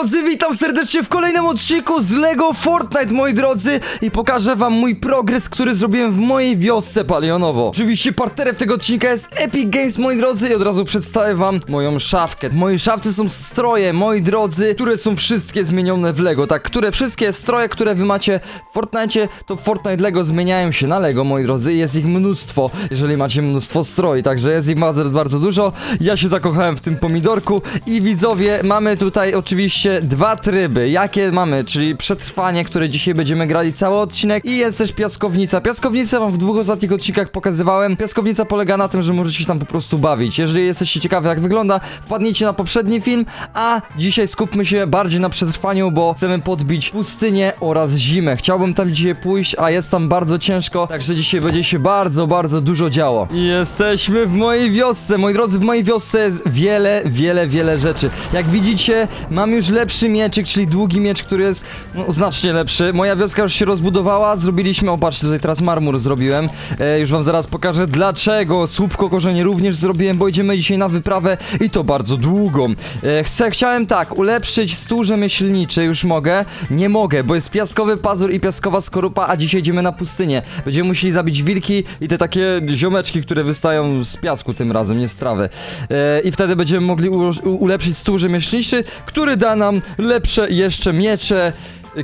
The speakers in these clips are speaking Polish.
drodzy, witam serdecznie w kolejnym odcinku z LEGO Fortnite, moi drodzy I pokażę wam mój progres, który zrobiłem w mojej wiosce Palionowo. Oczywiście partnerem tego odcinka jest Epic Games, moi drodzy I od razu przedstawię wam moją szafkę. W mojej szafce są stroje, moi drodzy, które są wszystkie zmienione w LEGO Tak, które wszystkie stroje, które wy macie w Fortnite To w Fortnite LEGO zmieniają się na LEGO, moi drodzy Jest ich mnóstwo, jeżeli macie mnóstwo stroi Także jest ich bardzo, bardzo dużo. Ja się zakochałem w tym pomidorku I widzowie, mamy tutaj oczywiście dwa tryby. Jakie mamy? Czyli przetrwanie, które dzisiaj będziemy grali cały odcinek i jest też piaskownica. Piaskownicę wam w dwóch ostatnich odcinkach pokazywałem. Piaskownica polega na tym, że możecie się tam po prostu bawić. Jeżeli jesteście ciekawi jak wygląda, wpadnijcie na poprzedni film, a dzisiaj skupmy się bardziej na przetrwaniu, bo chcemy podbić pustynię oraz zimę. Chciałbym tam dzisiaj pójść, a jest tam bardzo ciężko, także dzisiaj będzie się bardzo, bardzo dużo działo. Jesteśmy w mojej wiosce. Moi drodzy, w mojej wiosce jest wiele, wiele, wiele rzeczy. Jak widzicie, mam już lepszy mieczyk, czyli długi miecz, który jest no, znacznie lepszy. Moja wioska już się rozbudowała, zrobiliśmy, o patrzcie, tutaj teraz marmur zrobiłem. E, już wam zaraz pokażę dlaczego. Słupko korzenie również zrobiłem, bo idziemy dzisiaj na wyprawę i to bardzo długą. E, chcę, chciałem tak, ulepszyć stół rzemieślniczy, już mogę? Nie mogę, bo jest piaskowy pazur i piaskowa skorupa, a dzisiaj idziemy na pustynię. Będziemy musieli zabić wilki i te takie ziomeczki, które wystają z piasku tym razem, nie z trawy. E, I wtedy będziemy mogli ulepszyć stół rzemieślniczy, który da nam lepsze jeszcze miecze,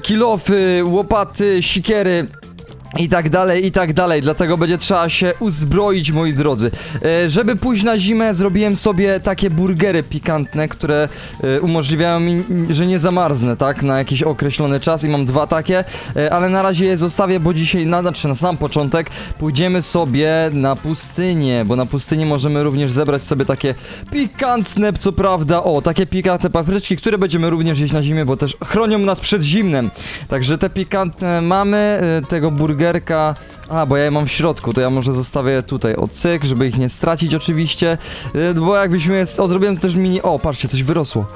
kilofy, łopaty, sikiery. I tak dalej, i tak dalej, dlatego będzie trzeba się uzbroić, moi drodzy. E, żeby pójść na zimę, zrobiłem sobie takie burgery pikantne, które e, umożliwiają mi, że nie zamarznę, tak, na jakiś określony czas i mam dwa takie, e, ale na razie je zostawię, bo dzisiaj, na, znaczy na sam początek, pójdziemy sobie na pustynię, bo na pustyni możemy również zebrać sobie takie pikantne, co prawda, o, takie pikantne papryczki, które będziemy również jeść na zimie, bo też chronią nas przed zimnem. Także te pikantne mamy, e, tego burgerka. A, bo ja je mam w środku, to ja może zostawię tutaj o cyk, żeby ich nie stracić oczywiście. E, Bo jakbyśmy jest. O, zrobiłem też mini. O, patrzcie, coś wyrosło.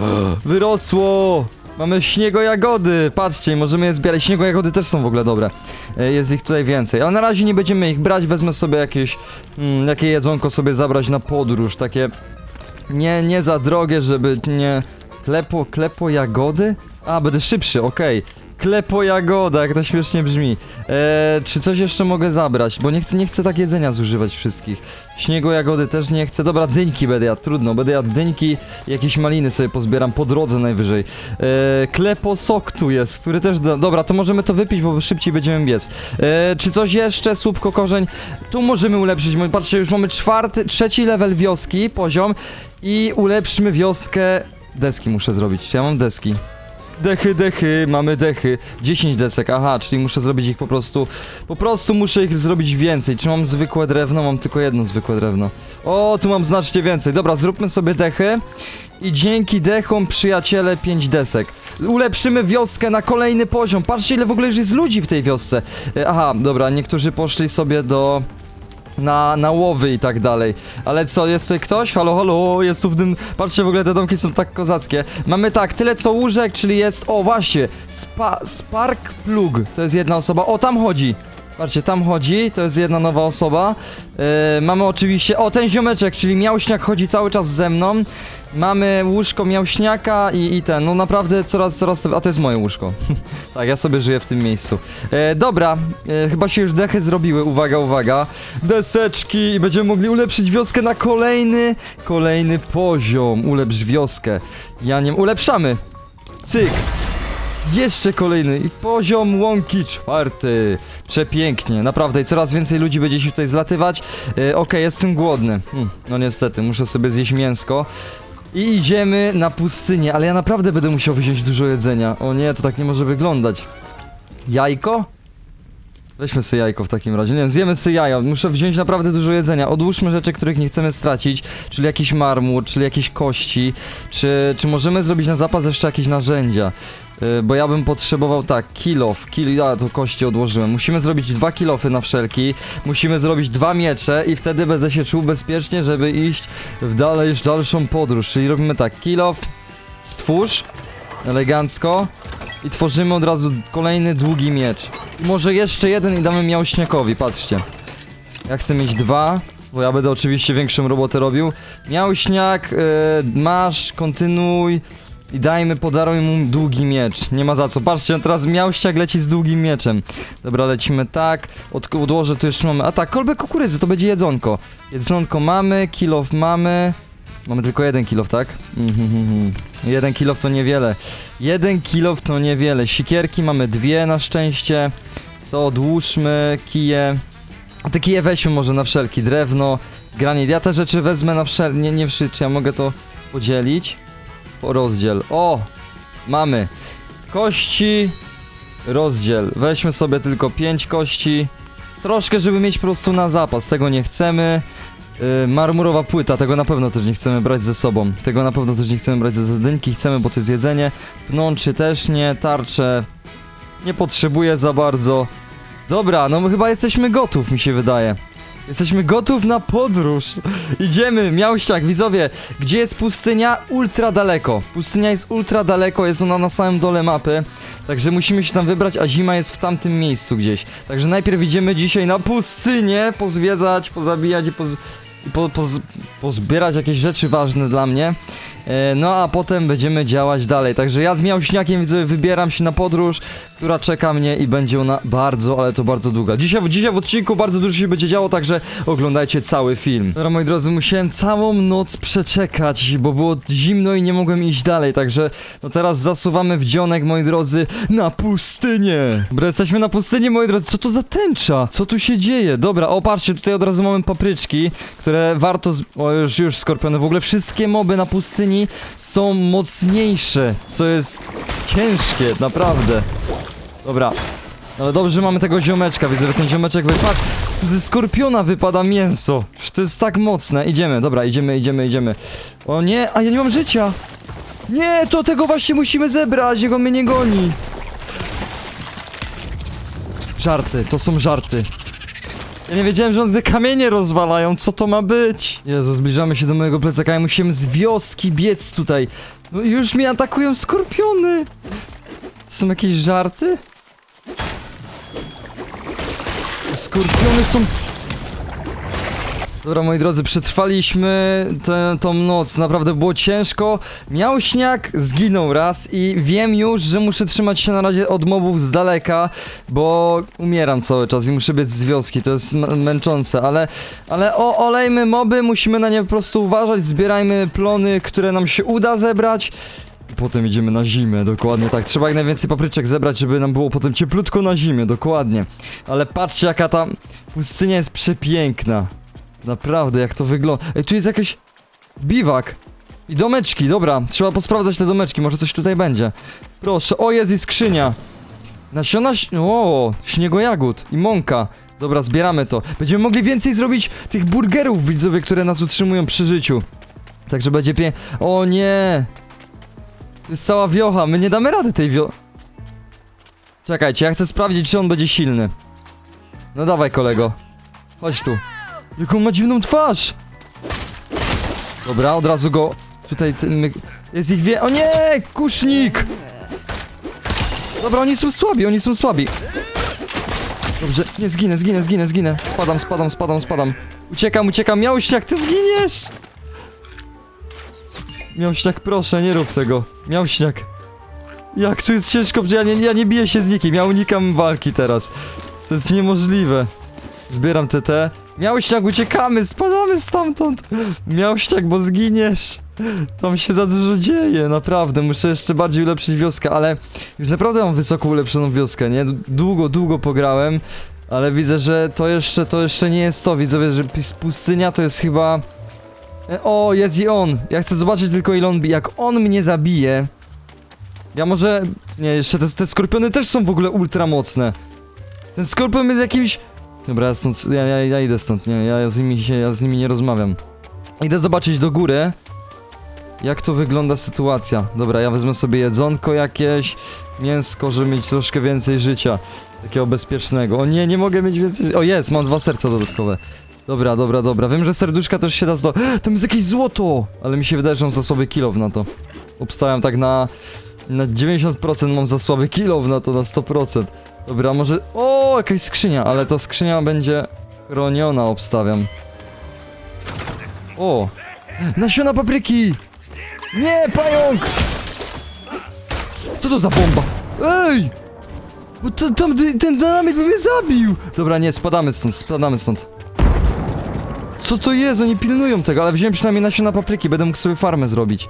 Wyrosło! Mamy śniego-jagody, patrzcie, możemy je zbierać. Śniego-jagody też są w ogóle dobre. E, Jest ich tutaj więcej, ale na razie nie będziemy ich brać. Wezmę sobie jakieś, mm, jakie jedzonko sobie zabrać na podróż, takie nie, nie za drogie, żeby nie... Klepo, klepo jagody? A, będę szybszy, okej. Klepo jagoda, jak to śmiesznie brzmi. Eee, czy coś jeszcze mogę zabrać? Bo nie chcę, nie chcę tak jedzenia zużywać wszystkich. Śniego jagody też nie chcę. Dobra, dyńki będę trudno. Będę jadł dyńki jakieś maliny sobie pozbieram po drodze najwyżej. Eee, klepo sok tu jest, który też... Da... Dobra, to możemy to wypić, bo szybciej będziemy biec. Eee, czy coś jeszcze? Słupko korzeń. Tu możemy ulepszyć. Patrzcie, już mamy czwarty, trzeci level wioski, poziom. I ulepszmy wioskę... Deski muszę zrobić. Ja mam deski? Dechy, dechy, mamy dechy. 10 desek, aha, czyli muszę zrobić ich po prostu. Po prostu muszę ich zrobić więcej. Czy mam zwykłe drewno? Mam tylko jedno zwykłe drewno. O, tu mam znacznie więcej. Dobra, zróbmy sobie dechy. I dzięki dechom, przyjaciele, 5 desek. Ulepszymy wioskę na kolejny poziom. Patrzcie, ile w ogóle już jest ludzi w tej wiosce. E, Aha, dobra, niektórzy poszli sobie do na, na łowy i tak dalej. Ale co, jest tutaj ktoś? Halo, halo, jest tu w tym... Patrzcie, w ogóle te domki są tak kozackie. Mamy tak, tyle co łóżek, czyli jest... O, właśnie, Spa, Spark Plug, to jest jedna osoba. O, tam chodzi. Patrzcie, tam chodzi, to jest jedna nowa osoba. Yy, mamy oczywiście... O, ten ziomeczek, czyli Miałśniak chodzi cały czas ze mną. Mamy łóżko Miałśniaka i, i ten, no naprawdę coraz, coraz... A to jest moje łóżko. tak, ja sobie żyję w tym miejscu. E, dobra, e, chyba się już dechy zrobiły, uwaga, uwaga. Deseczki i będziemy mogli ulepszyć wioskę na kolejny, kolejny poziom. Ulepsz wioskę. Ja nie... Ulepszamy. Cyk. Jeszcze kolejny i poziom łąki czwarty. Przepięknie, naprawdę i coraz więcej ludzi będzie się tutaj zlatywać. E, Okej, jestem głodny. Hm, no niestety, muszę sobie zjeść mięsko. I idziemy na pustynię, ale ja naprawdę będę musiał wziąć dużo jedzenia. O nie, to tak nie może wyglądać. Jajko? Weźmy sobie jajko w takim razie. Nie wiem, zjemy sobie jajo. Muszę wziąć naprawdę dużo jedzenia. Odłóżmy rzeczy, których nie chcemy stracić, czyli jakiś marmur, czyli jakieś kości. Czy, czy możemy zrobić na zapas jeszcze jakieś narzędzia? Yy, bo ja bym potrzebował tak, kilof, kil, a to kości odłożyłem. Musimy zrobić dwa kilofy na wszelki. Musimy zrobić dwa miecze i wtedy będę się czuł bezpiecznie, żeby iść w dalej, dalszą podróż. Czyli robimy tak, kilof, stwórz, elegancko. I tworzymy od razu kolejny długi miecz. I może jeszcze jeden i damy miałśniakowi, patrzcie. Ja chcę mieć dwa, bo ja będę oczywiście większą robotę robił. Miałśniak, yy, masz, kontynuuj. I dajmy, podaruj mu długi miecz. Nie ma za co. Patrzcie, on teraz miał ściag leci z długim mieczem. Dobra, lecimy tak. Od, odłożę tu jeszcze mamy. A tak, kolbę kukurydzy, to będzie jedzonko. Jedzonko mamy, kilof mamy. Mamy tylko jeden kilof, tak? Mhm. jeden kilof to niewiele. Jeden kilof to niewiele. Sikierki mamy dwie na szczęście. To odłóżmy, kije. A te kije weźmy może na wszelki. Drewno, granit. Ja te rzeczy wezmę na wszelki. Nie, nie wszyscy, ja mogę to podzielić. Rozdziel. O! Mamy. Kości. Rozdziel. Weźmy sobie tylko 5 kości. Troszkę, żeby mieć po prostu na zapas. Tego nie chcemy. Yy, marmurowa płyta, tego na pewno też nie chcemy brać ze sobą. Tego na pewno też nie chcemy brać ze zdynki, chcemy, bo to jest jedzenie. Pnączy też nie, tarcze nie potrzebuję za bardzo. Dobra, no my chyba jesteśmy gotów, mi się wydaje. Jesteśmy gotów na podróż. Idziemy, miałściak, widzowie. Gdzie jest pustynia? Ultra daleko. Pustynia jest ultra daleko, jest ona na samym dole mapy. Także musimy się tam wybrać, a zima jest w tamtym miejscu gdzieś. Także najpierw idziemy dzisiaj na pustynię, pozwiedzać, pozabijać i, poz, po, poz, pozbierać jakieś rzeczy ważne dla mnie. E, No a potem będziemy działać dalej. Także ja z Miałśniakiem widzowie wybieram się na podróż, która czeka mnie i będzie ona bardzo, ale to bardzo długa. Dzisiaj, dzisiaj w odcinku bardzo dużo się będzie działo, także oglądajcie cały film. Dobra moi drodzy, musiałem całą noc przeczekać, bo było zimno i nie mogłem iść dalej, także no teraz zasuwamy w dzionek moi drodzy na pustynię. Dobra, jesteśmy na pustyni moi drodzy, co to za tęcza? Co tu się dzieje? Dobra, o patrzcie, tutaj od razu mamy papryczki, które warto, z... o już, już skorpiony, w ogóle wszystkie moby na pustyni są mocniejsze, co jest ciężkie, naprawdę. Dobra. Ale dobrze, mamy tego ziomeczka, widzę, że ten ziomeczek wypadł. Tu ze skorpiona wypada mięso. To jest tak mocne. Idziemy, dobra, idziemy, idziemy, idziemy. O nie, a ja nie mam życia. Nie, to tego właśnie musimy zebrać, jego mnie nie goni. Żarty, to są żarty. Ja nie wiedziałem, że one te kamienie rozwalają, co to ma być? Jezu, zbliżamy się do mojego plecaka i musimy z wioski biec tutaj. No już mnie atakują skorpiony. To są jakieś żarty? Skorpiony są... Dobra, moi drodzy, przetrwaliśmy tę noc, naprawdę było ciężko. Miał śnieg, zginął raz i wiem już, że muszę trzymać się na razie od mobów z daleka, bo umieram cały czas i muszę biec z wioski, to jest męczące, ale, ale o, olejmy moby, musimy na nie po prostu uważać, zbierajmy plony, które nam się uda zebrać. Potem idziemy na zimę, dokładnie tak. Trzeba jak najwięcej papryczek zebrać, żeby nam było potem cieplutko na zimie, dokładnie. Ale patrzcie, jaka ta pustynia jest przepiękna. Naprawdę, jak to wygląda. Ej, tu jest jakiś biwak. I domeczki, dobra. Trzeba posprawdzać te domeczki, może coś tutaj będzie. Proszę, o jest i skrzynia. Nasiona, o, śniegojagód i mąka. Dobra, zbieramy to. Będziemy mogli więcej zrobić tych burgerów, widzowie, które nas utrzymują przy życiu. Także będzie pie... O nie! To jest cała wiocha, my nie damy rady tej wio... Czekajcie, ja chcę sprawdzić, czy on będzie silny. No dawaj, kolego. Chodź tu. Jaką ma dziwną twarz! Dobra, od razu go... Tutaj ten. Jest ich wie... O nie! Kusznik! Dobra, oni są słabi, oni są słabi. Dobrze, nie, zginę, zginę, zginę, zginę. Spadam, spadam, spadam, spadam. Uciekam, uciekam, Miałśniak, ty zginiesz! Miałśniak, proszę, nie rób tego. Miałśniak. Jak tu jest ciężko, ja nie, ja nie biję się z nikim, ja unikam walki teraz. To jest niemożliwe. Zbieram TT. Miałśniak, uciekamy, spadamy stamtąd. Miałśniak, bo zginiesz. Tam się za dużo dzieje, naprawdę. Muszę jeszcze bardziej ulepszyć wioskę, ale już naprawdę mam wysoko ulepszoną wioskę, nie? Długo, długo pograłem, ale widzę, że to jeszcze, to jeszcze nie jest to. Widzę, że pustynia to jest chyba... E, O, jest i on. Ja chcę zobaczyć tylko ile on. Jak on mnie zabije... Ja może... Nie, jeszcze te, te skorpiony też są w ogóle ultra mocne. Ten skorpion jest jakimś... Dobra, ja stąd, ja, ja, ja idę stąd, nie, ja, z nimi się, ja z nimi nie rozmawiam. Idę zobaczyć do góry, jak to wygląda sytuacja. Dobra, ja wezmę sobie jedzonko jakieś, mięsko, żeby mieć troszkę więcej życia, takiego bezpiecznego. O nie, nie mogę mieć więcej, o jest, mam dwa serca dodatkowe. Dobra, dobra, dobra, wiem, że serduszka też się da zdo... Tam jest jakieś złoto! Ale mi się wydaje, że mam za słaby kilow na to. Obstałem tak na... Na 90% mam za słaby kilow na to, na 100%. Dobra, może... O, jakaś skrzynia, ale ta skrzynia będzie chroniona, obstawiam. O! Nasiona papryki! Nie, pająk! Co to za bomba? Ej! Bo to, tam, ten dynamit by mnie zabił! Dobra, nie, spadamy stąd, spadamy stąd. Co to jest? Oni pilnują tego, ale wziąłem przynajmniej nasiona papryki, będę mógł sobie farmę zrobić.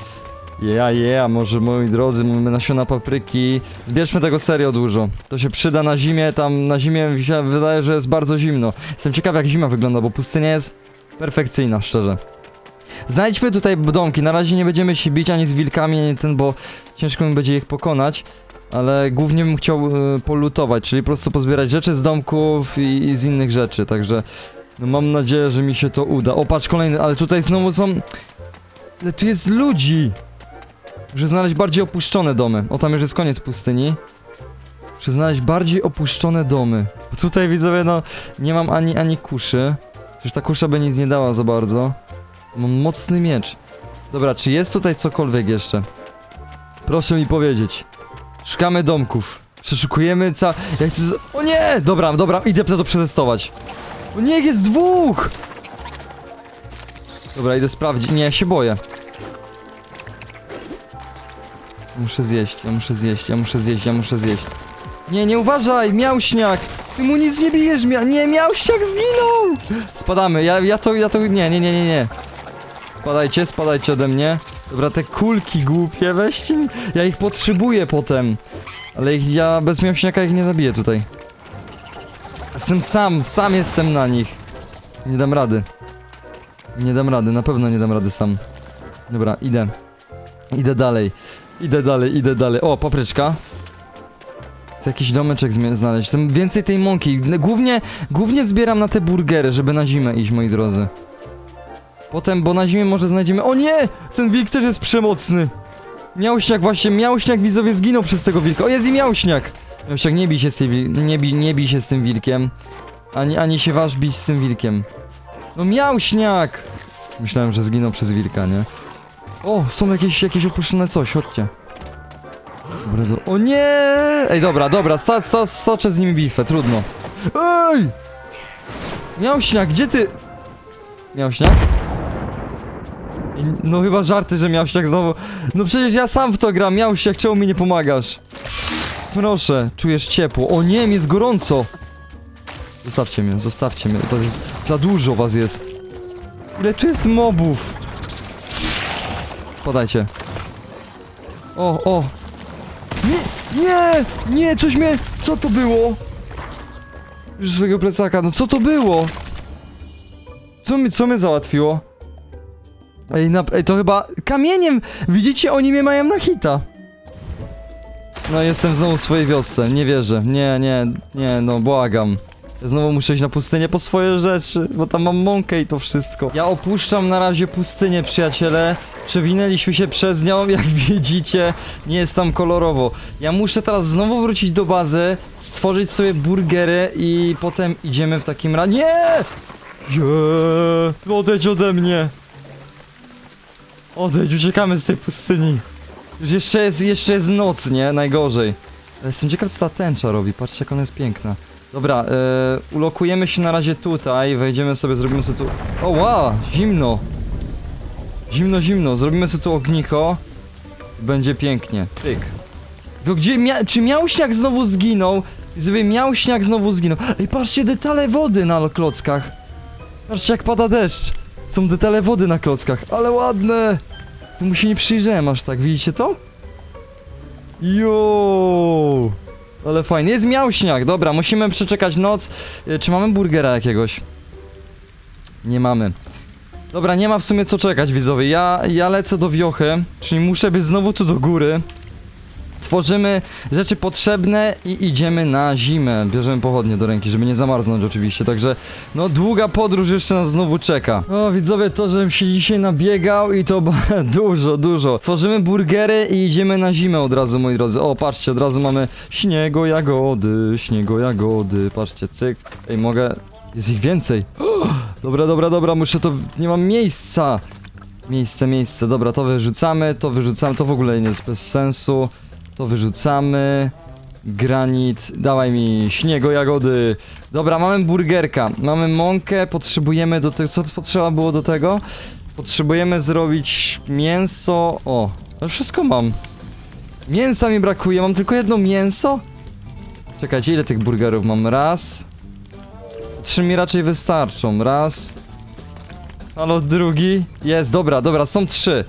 Ja, ja, może moi drodzy, mamy nasiona papryki. Zbierzmy tego serio dużo. To się przyda na zimie, tam na zimie mi się wydaje, że jest bardzo zimno. Jestem ciekaw jak zima wygląda, bo pustynia jest perfekcyjna, szczerze. Znajdźmy tutaj domki, na razie nie będziemy się bić ani z wilkami, ani ten, bo ciężko mi będzie ich pokonać. Ale głównie bym chciał y, polutować, czyli po prostu pozbierać rzeczy z domków i, i z innych rzeczy, także... No mam nadzieję, że mi się to uda. O, patrz, kolejny, ale tutaj znowu są... Ale tu jest ludzi! Muszę znaleźć bardziej opuszczone domy. O, tam już jest koniec pustyni. Muszę znaleźć bardziej opuszczone domy. Bo tutaj widzowie, no, nie mam ani, ani kuszy. Przecież ta kusza by nic nie dała za bardzo. Mam mocny miecz. Dobra, czy jest tutaj cokolwiek jeszcze? Proszę mi powiedzieć. Szukamy domków. Przeszukujemy ca... Ja chcę... z- O nie! Dobra, dobra, idę to przetestować. O nie, jest dwóch! Dobra, idę sprawdzić. Nie, ja się boję. Muszę zjeść, ja muszę zjeść, ja muszę zjeść, ja muszę zjeść. Nie, nie uważaj, miałśniak! Ty mu nic nie bijesz, mia... Nie, miałśniak zginął! Spadamy, ja, ja to, ja to... Nie, nie, nie, nie, nie. Spadajcie, spadajcie ode mnie. Dobra, te kulki głupie, weźcie mi. Ja ich potrzebuję potem. Ale ich, ja bez miałśniaka ich nie zabiję tutaj. Jestem sam, sam jestem na nich. Nie dam rady. Nie dam rady, na pewno nie dam rady sam. Dobra, idę. Idę dalej. Idę dalej, idę dalej. O, papryczka. Chcę jakiś domeczek znaleźć. Tym więcej tej mąki. Głównie, głównie zbieram na te burgery, żeby na zimę iść, moi drodzy. Potem, bo na zimie może znajdziemy... O nie! Ten wilk też jest przemocny. Miałśniak właśnie, miałśniak widzowie zginął przez tego wilka. O, jest i miałśniak! Miałśniak, nie bij się z tej wil... nie bij, nie bij się z tym wilkiem. Ani, ani się waż bić z tym wilkiem. No miałśniak! Myślałem, że zginął przez wilka, nie? O, są jakieś, jakieś opuszczone coś, chodźcie. Dobra, do... O nie! Ej, dobra, dobra, sta, sta, stoczę z nimi bitwę, trudno. Ej! Miałśniak, gdzie ty... Miałśniak? No chyba żarty, że Miałśniak znowu... No przecież ja sam w to gram, Miałśniak, czemu mi nie pomagasz? Proszę, czujesz ciepło. O nie, mi jest gorąco! Zostawcie mnie, zostawcie mnie, to jest... Za dużo was jest. Ile tu jest mobów? Spadajcie. O, o. Nie, nie, nie, coś mnie... Co to było? Już swojego plecaka, no co to było? Co mnie, co mnie załatwiło? Ej, na, ej, to chyba kamieniem! Widzicie, oni mnie mają na hita. No, jestem znowu w swojej wiosce, nie wierzę. Nie, nie, nie, no, błagam. Ja znowu muszę iść na pustynię po swoje rzeczy, bo tam mam mąkę i to wszystko. Ja opuszczam na razie pustynię, przyjaciele. Przewinęliśmy się przez nią, jak widzicie. Nie jest tam kolorowo. Ja muszę teraz znowu wrócić do bazy, stworzyć sobie burgery i potem idziemy w takim razie... Nie! Nie! Odejdź ode mnie! Odejdź, uciekamy z tej pustyni. Już jeszcze jest, jeszcze jest noc, nie? Najgorzej. Jestem ciekaw, co ta tęcza robi. Patrzcie, jak ona jest piękna. Dobra, e, ulokujemy się na razie tutaj, wejdziemy sobie, zrobimy sobie tu... O, wow, zimno. Zimno, zimno. Zrobimy sobie tu ognicho. Będzie pięknie. Tyk. Go gdzie mia czy miałśniak znowu zginął? Sobie miałśniak znowu zginął. Ej, patrzcie, detale wody na klockach. Patrzcie, jak pada deszcz. Są detale wody na klockach, ale ładne. Tu mu się nie przyjrzałem aż tak, widzicie to? Jo, Ale fajnie, jest miałśniak, dobra, musimy przeczekać noc. E, Czy mamy burgera jakiegoś? Nie mamy. Dobra, nie ma w sumie co czekać, widzowie. Ja, ja lecę do wiochy, czyli muszę być znowu tu do góry. Tworzymy rzeczy potrzebne i idziemy na zimę. Bierzemy pochodnie do ręki, żeby nie zamarznąć oczywiście, także no długa podróż jeszcze nas znowu czeka. O widzowie, to żebym się dzisiaj nabiegał i to dużo, dużo. Tworzymy burgery i idziemy na zimę od razu, moi drodzy. O, patrzcie, od razu mamy śniego jagody, śniego jagody, patrzcie, cyk. Ej, mogę... Jest ich więcej. Dobra, dobra, dobra, muszę to... Nie mam miejsca. Miejsce, miejsce, dobra, to wyrzucamy, to wyrzucamy, to w ogóle nie jest bez sensu. To wyrzucamy. Granit, dawaj mi śniego jagody. Dobra, mamy burgerka, mamy mąkę, potrzebujemy do tego, co potrzeba było do tego? Potrzebujemy zrobić mięso, o, no wszystko mam. Mięsa mi brakuje, mam tylko jedno mięso? Czekajcie, ile tych burgerów mam? Raz. Trzy mi raczej wystarczą. Raz. Halo, drugi. Jest, dobra, dobra, są trzy.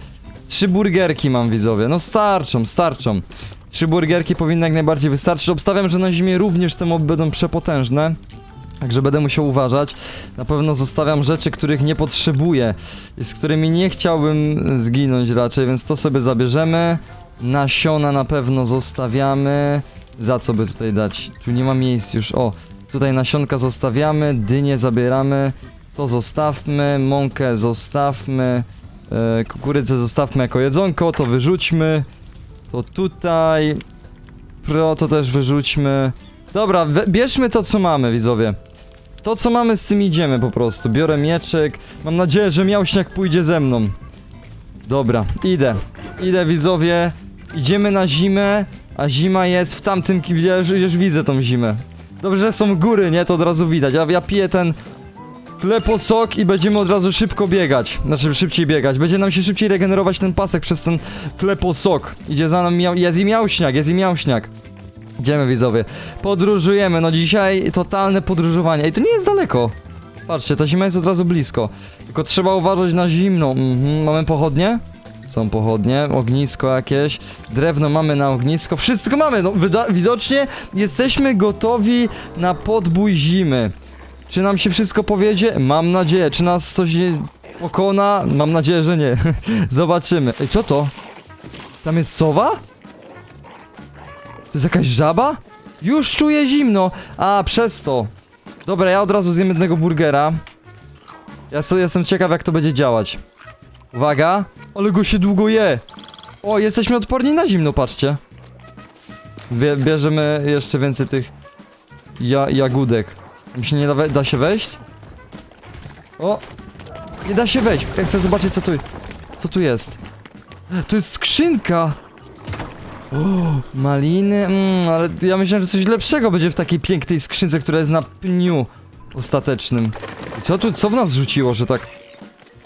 Trzy burgerki mam, widzowie. No starczą, starczą. Trzy burgerki powinny jak najbardziej wystarczyć. Obstawiam, że na zimie również te moby będą przepotężne. Także będę musiał uważać. Na pewno zostawiam rzeczy, których nie potrzebuję i z którymi nie chciałbym zginąć raczej, więc to sobie zabierzemy. Nasiona na pewno zostawiamy. Za co by tutaj dać? Tu nie ma miejsc już. O, tutaj nasionka zostawiamy, dynię zabieramy. To zostawmy, mąkę zostawmy. E, kukurydzę zostawmy jako jedzonko, to wyrzućmy. To tutaj. Pro to też wyrzućmy. Dobra, bierzmy to co mamy, widzowie. To co mamy z tym idziemy po prostu. Biorę mieczek. Mam nadzieję, że miałśniak pójdzie ze mną. Dobra, idę. Idę widzowie. Idziemy na zimę, a zima jest w tamtym już, już widzę tą zimę. Dobrze, że są góry, nie? To od razu widać. Ja, ja piję ten kleposok i będziemy od razu szybko biegać. Znaczy szybciej biegać. Będzie nam się szybciej regenerować ten pasek przez ten kleposok. Idzie za nami miał, jest i miałśniak, jest i. Idziemy widzowie. Podróżujemy, no dzisiaj totalne podróżowanie. I to nie jest daleko. Patrzcie, ta zima jest od razu blisko. Tylko trzeba uważać na zimno. Mhm. Mamy pochodnie? Są pochodnie, ognisko jakieś, drewno mamy na ognisko, wszystko mamy, no widocznie jesteśmy gotowi na podbój zimy. Czy nam się wszystko powiedzie? Mam nadzieję. Czy nas coś nie pokona? Mam nadzieję, że nie. Zobaczymy. Ej, co to? Tam jest sowa? To jest jakaś żaba? Już czuję zimno. A, przez to. Dobra, ja od razu zjem jednego burgera. Ja so, jestem ciekaw, jak to będzie działać. Uwaga. Ale go się długo je. O, jesteśmy odporni na zimno, patrzcie. Bie, bierzemy jeszcze więcej tych ja, jagódek. Mi się nie da, da się wejść? O! Nie da się wejść. Ja chcę zobaczyć, co tu, co tu jest. To jest skrzynka! O, maliny, mm, ale ja myślałem, że coś lepszego będzie w takiej pięknej skrzynce, która jest na pniu ostatecznym. Co tu, co w nas rzuciło, że tak...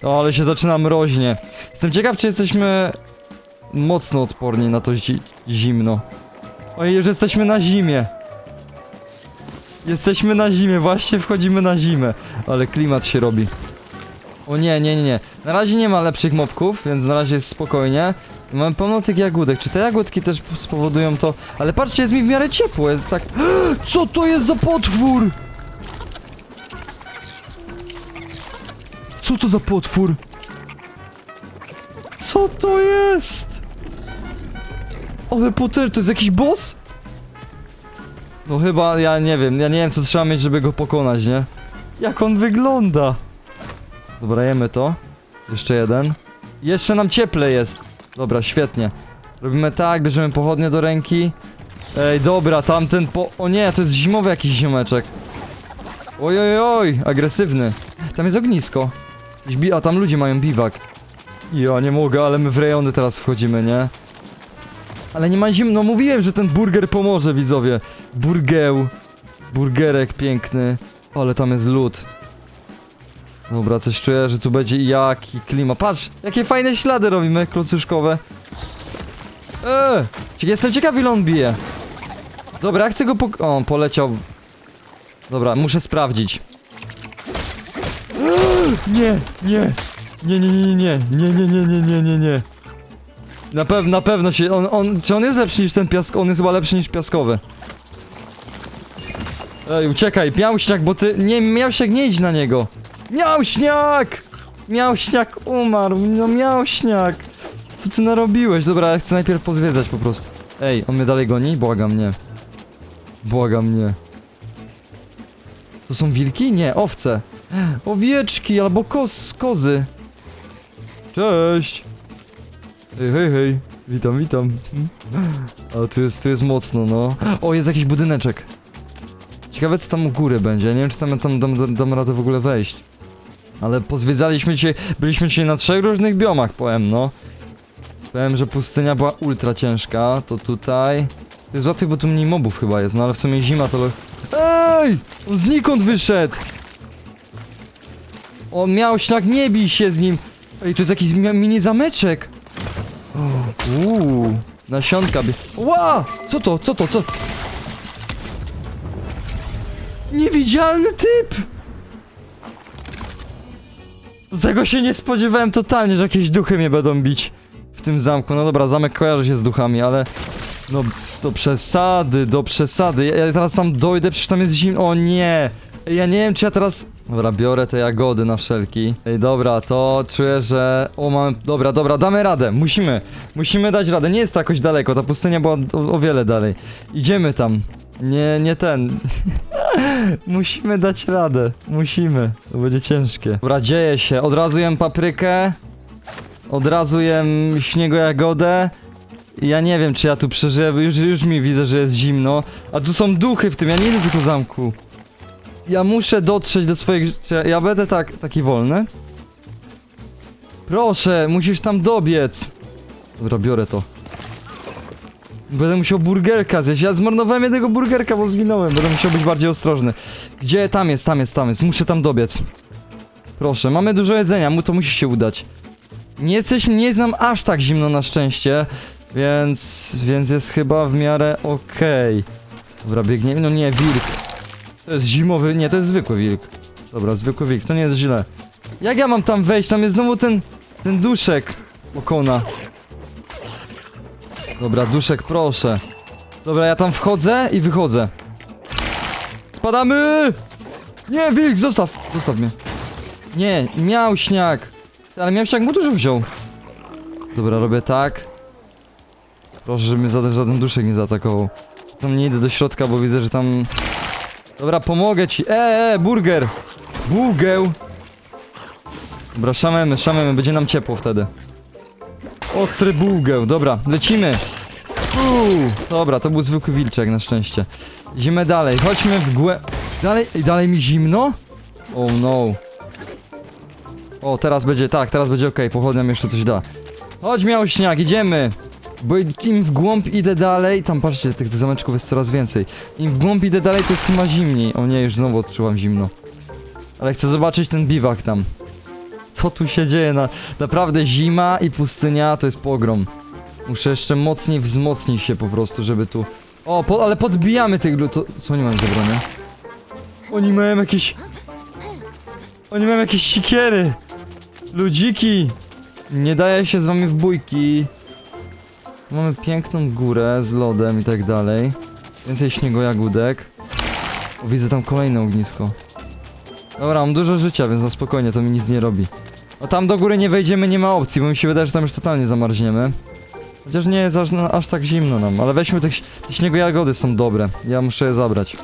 O, ale się zaczyna mroźnie. Jestem ciekaw, czy jesteśmy mocno odporni na to zi zimno. Ojej, że jesteśmy na zimie. Jesteśmy na zimie, właśnie wchodzimy na zimę. Ale klimat się robi. O nie, nie, nie, nie. Na razie nie ma lepszych mobków, więc na razie jest spokojnie. Mamy pełno tych jagódek. Czy te jagódki też spowodują to? Ale patrzcie, jest mi w miarę ciepło, jest tak... Co to jest za potwór? To za potwór? Co to jest? Ale poter, to jest jakiś boss? No chyba, ja nie wiem, ja nie wiem co trzeba mieć, żeby go pokonać, nie? Jak on wygląda? Dobra, jemy to. Jeszcze jeden. Jeszcze nam cieple jest. Dobra, świetnie. Robimy tak, bierzemy pochodnie do ręki. Ej, dobra, tamten po... O nie, to jest zimowy jakiś ziomeczek. Oj, oj, oj, agresywny. Tam jest ognisko. A tam ludzie mają biwak. Ja nie mogę, ale my w rejony teraz wchodzimy, nie? Ale nie ma zimno, mówiłem, że ten burger pomoże, widzowie. Burgeł. Burgerek piękny. Ale tam jest lód. Dobra, coś czuję, że tu będzie jaki klima. Patrz, jakie fajne ślady robimy, klocuszkowe. Eee, jestem ciekaw ile on bije. Dobra, ja chcę go pok... O, poleciał. Dobra, muszę sprawdzić. Nie, nie. Nie, nie, nie, nie, nie, nie, nie, nie, nie, nie, nie. Na, pew na pewno się, on, on, czy on jest lepszy niż ten piask, on jest chyba lepszy niż piaskowy. Ej, uciekaj, miałśniak, bo ty, nie, miałśniak, nie idź na niego. Miałśniak! Miałśniak umarł, no miałśniak. Co ty narobiłeś? Dobra, ja chcę najpierw pozwiedzać po prostu. Ej, on mnie dalej goni? Błagam nie. Błagam nie. To są wilki? Nie, owce. Owieczki albo kozy. Cześć. Hej, hej, hej. Witam, witam. A tu jest, tu jest mocno, no. O, jest jakiś budyneczek. Ciekawe, co tam u góry będzie. Nie wiem, czy tam, tam dam, dam radę w ogóle wejść. Ale pozwiedzaliśmy dzisiaj, byliśmy dzisiaj na trzech różnych biomach, powiem, no. Powiem, że pustynia była ultra ciężka. To tutaj... To jest łatwiej, bo tu mniej mobów chyba jest, no ale w sumie zima to... Ej! On znikąd wyszedł! On miał śniak, nie bij się z nim! Ej, to jest jakiś mi- mini zameczek! Uuu, Nasionka bie... Ła! Co to? Co to? Co? Niewidzialny typ! Tego się nie spodziewałem totalnie, że jakieś duchy mnie będą bić w tym zamku. No dobra, zamek kojarzy się z duchami, ale... No, do przesady, do przesady. Ja, ja teraz tam dojdę, przecież tam jest zimno. O nie! Ja nie wiem, czy ja teraz... Dobra, biorę te jagody na wszelki. Ej, dobra, to czuję, że... O, mamy... Dobra, dobra, damy radę. Musimy. Musimy dać radę. Nie jest to jakoś daleko. Ta pustynia była o, o wiele dalej. Idziemy tam. Nie, nie ten. Musimy dać radę. Musimy. To będzie ciężkie. Dobra, dzieje się. Od razu jem paprykę. Od razu jem śniegojagodę. I Ja nie wiem, czy ja tu przeżyję, już, już mi widzę, że jest zimno. A tu są duchy w tym, ja nie idę do zamku. Ja muszę dotrzeć do. Czy ja- będę tak, taki wolny? Proszę, musisz tam dobiec. Dobra, biorę to. Będę musiał burgerka zjeść. Ja zmarnowałem jednego burgerka, bo zginąłem. Będę musiał być bardziej ostrożny. Gdzie? Tam jest, tam jest, tam jest. Muszę tam dobiec. Proszę, mamy dużo jedzenia, mu to musi się udać. Nie jesteś, nie jest nam aż tak zimno na szczęście, więc, więc jest chyba w miarę okej. Dobra, biegniemy, no nie, wilk. To jest zimowy, nie, to jest zwykły wilk. Dobra, zwykły wilk, to nie jest źle. Jak ja mam tam wejść? Tam jest znowu ten, ten duszek okona. Dobra, duszek, proszę. Dobra, ja tam wchodzę i wychodzę. Spadamy! Nie, wilk, zostaw, zostaw mnie. Nie, miał śniak. Ale miał śniak mu dużo wziął. Dobra, robię tak. Proszę, żeby mnie żaden, duszek nie zaatakował. Tam nie idę do środka, bo widzę, że tam... Dobra, pomogę ci. Eee, burger! Bułgę! Dobra, szamemy, szamemy, będzie nam ciepło wtedy. Ostry bułgę, dobra, lecimy. Uuu, dobra, to był zwykły wilczek na szczęście. Idziemy dalej, chodźmy w głę... Dalej, ej, dalej mi zimno? Oh no. O, teraz będzie, tak, teraz będzie okej, pochodnia mi jeszcze coś da. Chodź miał śniak, idziemy! Bo im w głąb idę dalej, tam patrzcie, tych zameczków jest coraz więcej. Im w głąb idę dalej, to jest chyba zimniej. O nie, już znowu odczułam zimno. Ale chcę zobaczyć ten biwak tam. Co tu się dzieje? Na, naprawdę zima i pustynia to jest pogrom. Muszę jeszcze mocniej wzmocnić się po prostu, żeby tu... O, po, ale podbijamy tych lu... To, co oni mają za bronię? Oni mają jakieś... Oni mają jakieś sikiery! Ludziki! Nie daje się z wami w bójki. Mamy piękną górę z lodem i tak dalej. Więcej śniegojagódek. O, widzę tam kolejne ognisko. Dobra, mam dużo życia, więc na spokojnie, to mi nic nie robi. O, tam do góry nie wejdziemy, nie ma opcji, bo mi się wydaje, że tam już totalnie zamarzniemy. Chociaż nie jest aż, no, aż tak zimno nam, ale weźmy te, te śniegojagody, są dobre. Ja muszę je zabrać.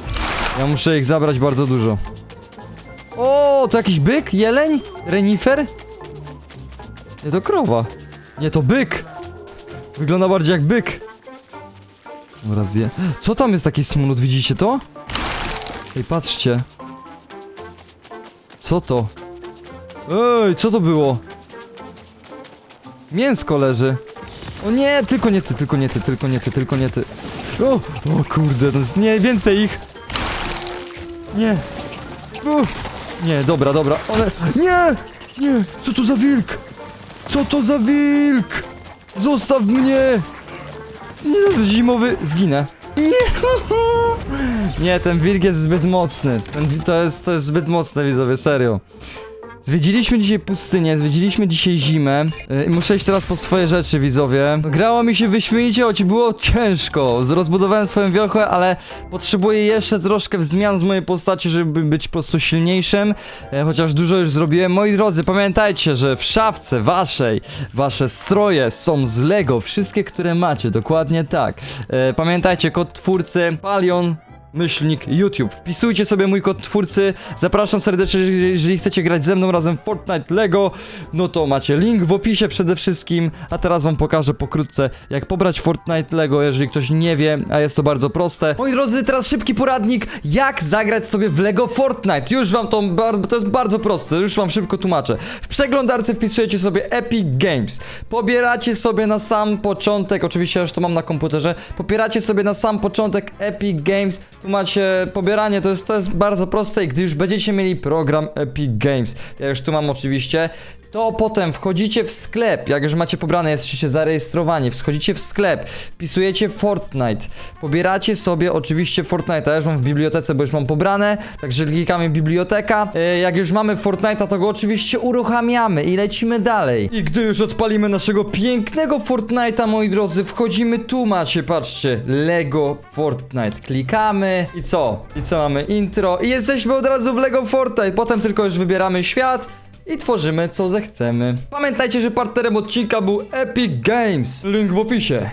Ja muszę ich zabrać bardzo dużo. O, to jakiś byk? Jeleń? Renifer? Nie, to krowa. Nie, to byk. Wygląda bardziej jak byk. Dobra, zje. Co tam jest taki smut, widzicie to? Ej, patrzcie. Co to? Ej, co to było? Mięsko leży. O nie, tylko nie ty, tylko nie ty, tylko nie ty, tylko nie ty. O, o kurde, to jest nie, więcej ich. Nie. Uff. Nie, dobra, dobra, one... Nie! Nie! Co to za wilk? Co to za wilk? Zostaw mnie! Nie, zimowy... Zginę. Nie! Ten wilk jest zbyt mocny. To, jest, to jest zbyt mocne, widzowie, serio. Zwiedziliśmy dzisiaj pustynię, zwiedziliśmy dzisiaj zimę yy, muszę iść teraz po swoje rzeczy, widzowie. Grało mi się wyśmienicie, choć było ciężko. Rozbudowałem swoją wiochę, ale potrzebuję jeszcze troszkę zmian z mojej postaci, żeby być po prostu silniejszym, e, chociaż dużo już zrobiłem. Moi drodzy, pamiętajcie, że w szafce waszej, wasze stroje są z Lego, wszystkie, które macie, dokładnie tak. E, pamiętajcie, kod twórcy Palion myślnik YouTube. Wpisujcie sobie mój kod twórcy. Zapraszam serdecznie, jeżeli- chcecie grać ze mną razem w Fortnite Lego, no to macie link w opisie przede wszystkim. A teraz wam pokażę pokrótce, jak pobrać Fortnite Lego, jeżeli ktoś nie wie, a jest to bardzo proste. Moi drodzy, teraz szybki poradnik, jak zagrać sobie w Lego Fortnite. Już wam to, to jest bardzo proste, już wam szybko tłumaczę. W przeglądarce wpisujecie sobie Epic Games. Pobieracie sobie na sam początek, oczywiście ja już to mam na komputerze, pobieracie sobie na sam początek Epic Games. Tu macie pobieranie, to jest, to jest bardzo proste i gdy już będziecie mieli program Epic Games, ja już tu mam oczywiście, to potem wchodzicie w sklep, jak już macie pobrane, jesteście zarejestrowani, wchodzicie w sklep, wpisujecie Fortnite, pobieracie sobie oczywiście Fortnite'a, ja już mam w bibliotece, bo już mam pobrane, także klikamy biblioteka, e, jak już mamy Fortnite'a, to go oczywiście uruchamiamy i lecimy dalej. I gdy już odpalimy naszego pięknego Fortnite'a, moi drodzy, wchodzimy tu macie, patrzcie, Lego Fortnite, klikamy. I co? I co mamy? Intro. I jesteśmy od razu w Lego Fortnite, potem tylko już wybieramy świat, i tworzymy co zechcemy. Pamiętajcie, że partnerem odcinka był Epic Games. Link w opisie.